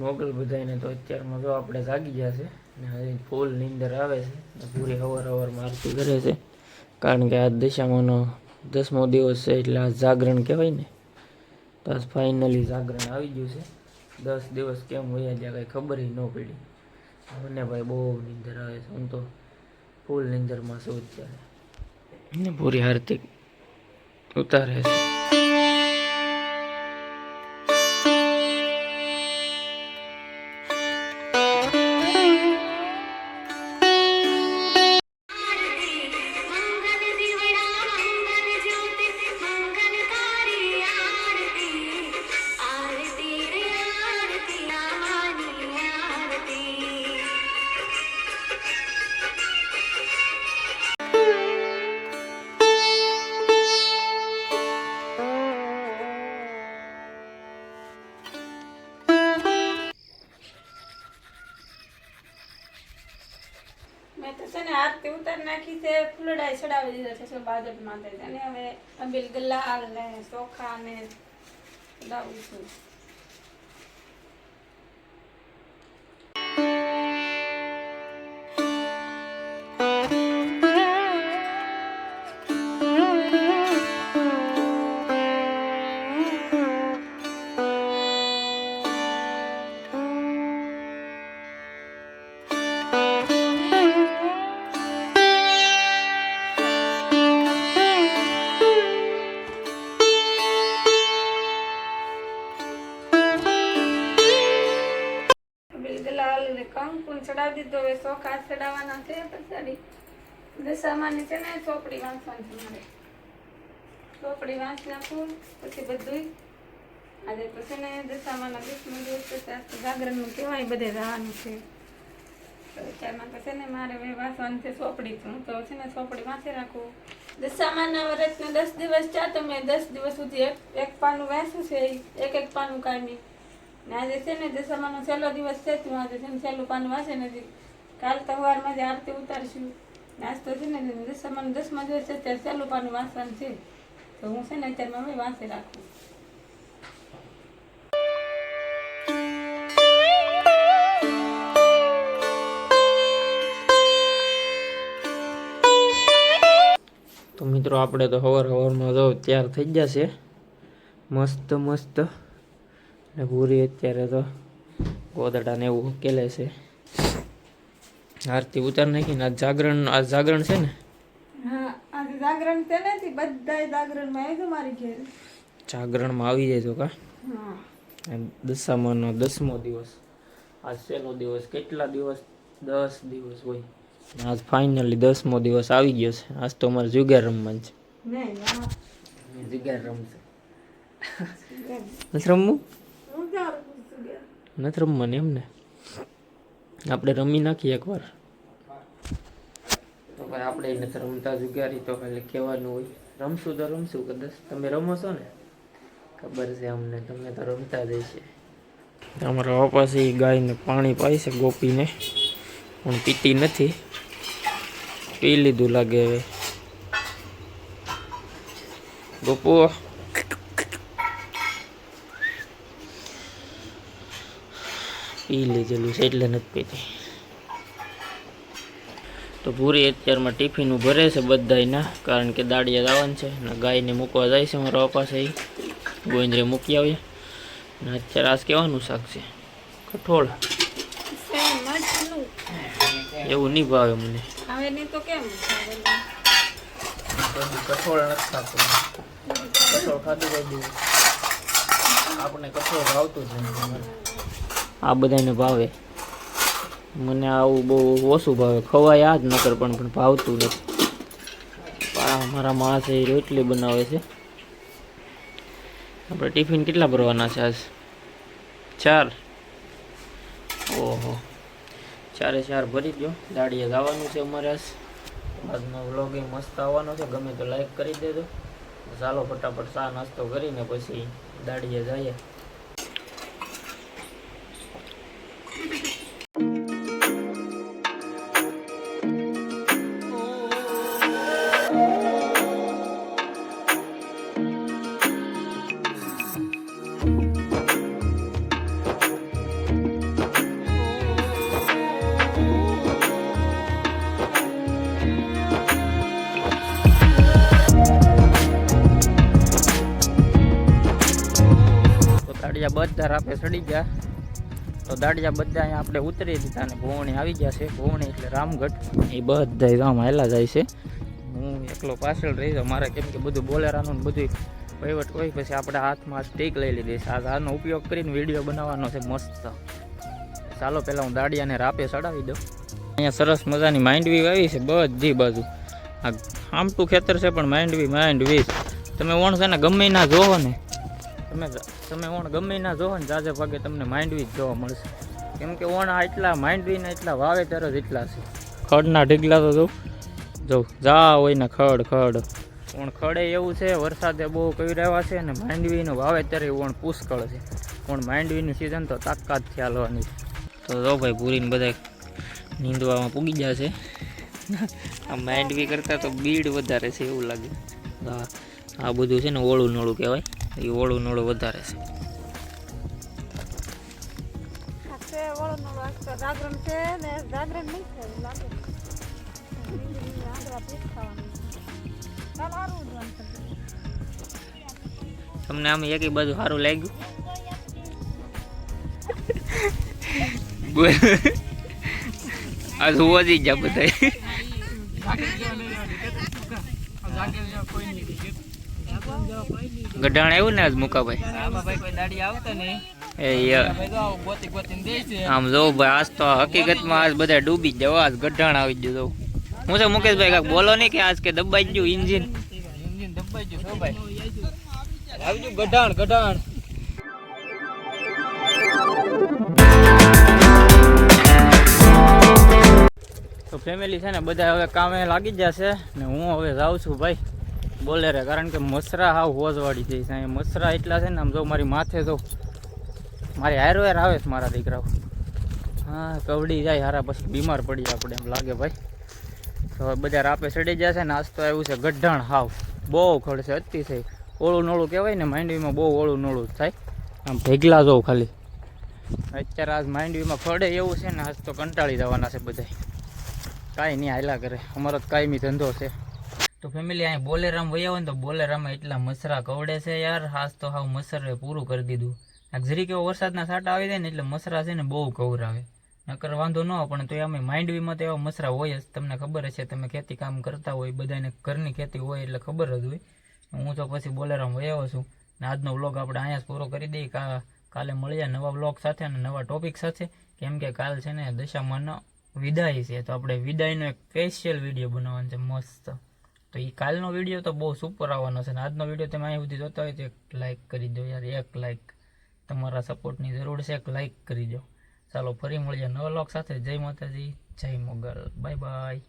મોગલ બધાને તો અત્યારમાં જો આપણે જાગી ગયા છે ને હજી ફૂલ નીંદર આવે છે પૂરી અવાર અવારમાં આરતી કરે છે. કારણ કે આ દશામાનો દસમો દિવસ છે એટલે આ જાગરણ કહેવાય ને. તો ફાઇનલી જાગરણ આવી ગયું છે. દસ દિવસ કેમ વયા ગયા કંઈ ખબર ન પડી. મને ભાઈ બહુ નીંદર આવે છે. હું તો ફૂલ નીંદરમાં છું અત્યારે ને પૂરી આરતી ઉતારે છે. મેં તો છે ને આરતી ઉતાર નાખી છે, ફૂલડાય ચડાવી દીધા છે શું બાજટ માટે અને હવે અંબિલ ગલાલ ને ચોખા ને ચડાવું છું. ચડાવી દીધો. હવે ચોખા ચડાવવાના છે પછી દશામાની છે ને, ચોપડી વાંચવાની છે મારે. ચોપડી વાંચી નાખું પછી બધું આજે તો છે ને, દશામાના દસમો દિવસ જાગરણનું કહેવાય, બધે જવાનું છે. વિચારમાં અત્યારમાં તો છે ને, મારે હવે વાંચવાનું છે ચોપડી. હું તો છે ને, ચોપડી વાંચી રાખું. દશામાના વર્ષના દસ દિવસ ચા તો મેં દસ દિવસ સુધી એક એક પાનું વાંચ્યું છે, એક એક પાનું કાઢી ને, આજે છે ને દશામાનો છેલ્લો દિવસ છે, તું આજે છે ને, છેલ્લું પાન વાંચે નથી કાલ તો સવારમાં આરતી ઉતારશું. નાસ્તો છે ને દશામાનો દસમા દિવસ છે ત્યારે છેલ્લું પાનું વાંચવાનું છે. તો હું છે ને, અત્યારે મમ્મી વાંચી રાખું. તો મિત્રો, આપણે તો હવાર હવારમાં જો તૈયાર થઈ જશે મસ્ત મસ્ત. ને પૂરી અત્યારે તો ગોદડાને એવું ઉકેલે છે. આરતી ઉતાર નાખીને આ જાગરણ આ જાગરણ છે ને? જાગરણ નથી બધા જાગરણમાં આવી મારી ઘેર. જાગરણમાં આવી જાય તો કા? દશામાનો દસમો દિવસ. આજ પહેલો દિવસ કેટલા દિવસ? દસ દિવસ હોય. આજ ફાઇનલી દસમો દિવસ આવી ગયો છે. આજ તો અમારે જુગાર રમવાનું છે. જુગાર રમશે. રમવું? નથી રમવાની એમ ને આપણે રમી નાખીએ એકવાર. તો ભાઈ આપણે નથી રમતા જુગારી તો ખાલી કહેવાનું હોય. રમશું તો રમશું કદાચ તમે રમો છો ને? ખબર છે અમને તમે તો રમતા જ છે અમારા વાપાસી ગાયને પાણી પાય છે ગોપીને પણ પીતી નથી. પી લીધું લાગે હવે. ગોપુ પી લીધેલું છે એટલે નથી પીતી. તો પૂરી અત્યારમાં ટિફિનું ભરે છે બધાયના કારણ કે દાડિયા લાવવાનું છે. અને ગાયને મૂકવા જાય છે મારા પાસે છે ઈ. મૂકી આવીએ. અને અત્યારે આજ કહેવાનું શાક છે. કઠોળ. એવું નહીં ભાવે મને. કઠોળ નથી ખાતું. કઠોળ ખાધું આપણે કઠોળ ભાવતું જ નથી. આ બધાને ભાવે. મને આવું બહુ ઓછું ભાવે. ખવાય આ જ નકર પણ પણ ભાવતું નથી. મારા માણસ એ રોટલી બનાવે છે. આપણે ટિફિન કેટલા ભરવાના છે આજ? ચાર. ઓહો. ચારે ચાર ભરી ગયો દાડીએ જવાનું છે અમારે આજ. આજનો વ્લોગ એ મસ્ત આવવાનો છે. ગમે તો લાઈક કરી દેજો. ચાલો ફટાફટ ચા નાસ્તો કરીને પછી દાડીએ જઈએ. દાડિયા બધા રાપે ચડી ગયા. તો દાડિયા બધા આપણે ઉતરી દીધા અને ભોવણી આવી ગયા છે. ભોવણી એટલે રામગઢ. એ બધા ગામ હાલા જાય છે. હું એકલો પાછળ રહી જાઉં. મારે કેમ કે બધું બોલેરાનું બધું વહીવટ હોય પછી આપણે હાથમાં સ્ટીક લઈ લીધી. છે આનો ઉપયોગ કરીને વીડિયો બનાવવાનો છે મસ્ત. ચાલો પહેલાં હું દાડિયાને રાપે ચડાવી દઉં. અહીંયા સરસ મજાની માંડવી આવી છે બધી બાજુ. આ આમટું ખેતર છે પણ માંડવી માંડવી. તમે ઓણ છે ને ગમે ના જોવો ને. તમે તમે ઓણ ગમે ના જોવો ને જાજે ભાગે તમને માંડવી જ જોવા મળશે. કેમ કે ઓણ એટલા માંડવીના એટલા વાવેતર જ એટલા છે. ખડના ઢીગલા તો જોઉં. જોઉં જા હોય ને ખડ ખડ. ઓણ ખડે એવું છે વરસાદે બહુ કઈ રહ્યા છે અને માંડવીનું વાવેતર એવું ઓણ પુષ્કળ છે. પણ માંડવીની સિઝન તો તાકાત ચાલવાની છે. તો જો ભાઈ પૂરીને બધા નીંદવામાં પૂગી ગયા છે. આ માંડવી કરતાં તો બીડ વધારે છે એવું લાગે. આ બધું છે ને ઓળું નોળું કહેવાય. એ ઓળું નોળું વધારે છે. જાગરણ છે ને જાગરણ નહીં છે એવું લાગે. તમને આમ એકી બાજુ સારું લાગ્યું? આ જોવા જઈ જા બધા. ગઢાણ આવ્યું ને આજ મુકાભાઈ? આમાં જો ભાઈ, આજ તો હકીકતમાં આજ બધા ડૂબી જવા ગઢાણ આવી જો હું છે મુકેશભાઈ કાક બોલો નહીં કે આજ કે દબાઈ ગયું ઇન્જિન ઇન્જિન દબાઈ ગયું ગઢાણ ગઢાણ તો ફેમિલી છે ને બધા હવે કામે લાગી જશે ને હું હવે જાઉં છું ભાઈ બોલેરે કારણ કે મસરા હાવ હોજવાળી થઈ છે મસરા એટલા છે ને આમ જો મારી માથે તો મારી હારો આવે છે મારા દીકરાઓ. હા, કવડી જાય હારા, પછી બીમાર પડી આપણે એમ લાગે ભાઈ. તો બધા રાપે ચડી જશે ને આજ તો આવ્યું છે, ગઢાણ હાવ. બહુ ખડશે અતિશય ઓળું નોળું કહેવાય ને, માંડવીમાં બહુ ઓળું નોળું થાય. આમ ભેગલા જોઉં ખાલી. અત્યારે આજ માંડવીમાં ખડે એવું છે ને, આજ તો કંટાળી જવાના છે બધા કાંઈ નહીં હાલા કરે. અમારો કાયમી ધંધો છે. તો ફેમિલી અહીં બોલેરામ વયા હોય ને, તો બોલેરામાં એટલા મસરા કવડે છે યાર. હાસ તો હાવ મસરે પૂરું કરી દીધું. આ કેવો વરસાદના સાટા આવી જાય ને, એટલે મસરા છે ને બહુ કવરાવે. નકર વાંધો ન પણ તો અમે માંડવીમાં તો એવા મસરા હોય જ. તમને ખબર છે તમે ખેતી કામ કરતા હોય, બધાને ઘરની ખેતી હોય એટલે ખબર જ હોય. હું તો પછી બોલેરામ વયો છું. ને આજનો વ્લોગ આપણે અહીંયા પૂરો કરી દઈએ. કાલે મળીએ નવા વ્લોગ સાથે અને નવા ટોપિક સાથે. કેમ કે કાલ છે ને દશામાનો વિદાય છે. તો આપણે વિદાયનો એક સ્પેશિયલ વીડિયો બનાવવાનો છે, મસ્ત. તો એ કાલનો વીડિયો તો બહુ સુપર આવવાનો છે. ને આજનો વીડિયો તમે અહીંયા સુધી જોતા હોય તો એક લાઇક કરી દો યાર. એક લાઇક તમારા સપોર્ટની જરૂર છે, એક લાઇક કરી દો. ચાલો ફરી મળીએ નવા લોક સાથે. જય માતાજી જય મોગલ. Bye bye.